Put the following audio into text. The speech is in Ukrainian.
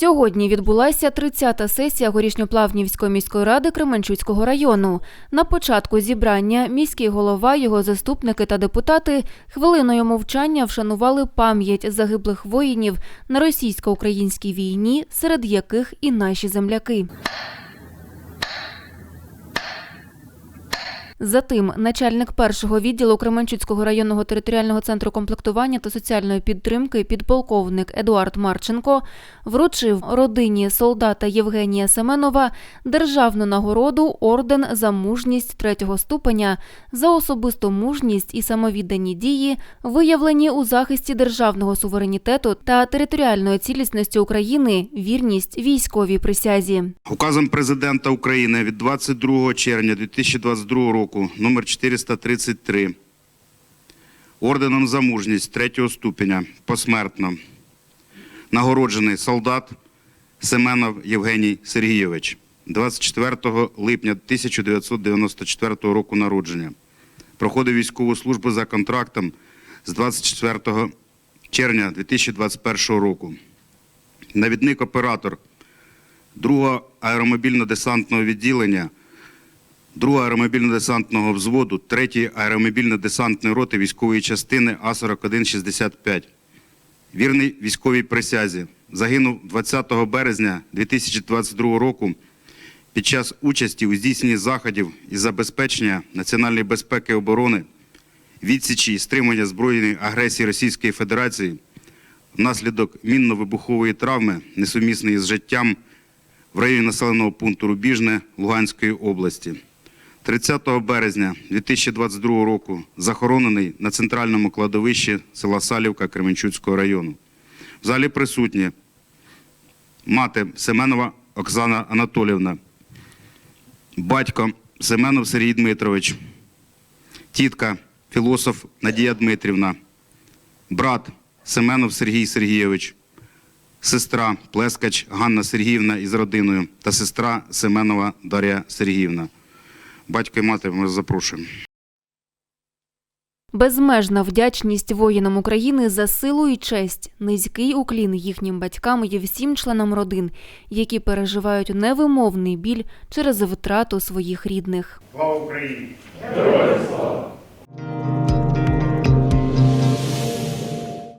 Сьогодні відбулася 30-та сесія Горішньоплавнівської міської ради Кременчуцького району. На початку зібрання міський голова, його заступники та депутати хвилиною мовчання вшанували пам'ять загиблих воїнів на російсько-українській війні, серед яких і наші земляки. Затим начальник першого відділу Кременчуцького районного територіального центру комплектування та соціальної підтримки підполковник Едуард Марченко вручив родині солдата Євгенія Семенова державну нагороду орден за мужність третього ступеня за особисту мужність і самовіддані дії, виявлені у захисті державного суверенітету та територіальної цілісності України, вірність військовій присязі. Указом президента України від 22 червня 2022 року номер 433 орденом за мужність третього ступеня посмертно нагороджений солдат Семенов Євгеній Сергійович 24 липня 1994 року народження. Проходив військову службу за контрактом з 24 червня 2021 року. Навідник оператор 2 аеромобільно-десантного відділення, 2 аеромобільно-десантного взводу, 3 аеромобільно-десантної роти військової частини А4165. Вірний військовій присязі. Загинув 20 березня 2022 року під час участі у здійсненні заходів із забезпечення національної безпеки і оборони, відсічі і стримання збройної агресії Російської Федерації внаслідок мінно-вибухової травми, несумісної з життям в районі населеного пункту Рубіжне Луганської області. 30 березня 2022 року захоронений на центральному кладовищі села Салівка Кременчуцького району. В залі присутні мати Семенова Оксана Анатолівна, батько Семенов Сергій Дмитрович, тітка філософ Надія Дмитрівна, брат Семенов Сергій Сергійович, сестра Плескач Ганна Сергіївна із родиною та сестра Семенова Дар'я Сергіївна. Батько і мати ми запрошуємо. Безмежна вдячність воїнам України за силу і честь, низький уклін їхнім батькам і всім членам родин, які переживають невимовний біль через втрату своїх рідних. Слава Україні! Героям слава!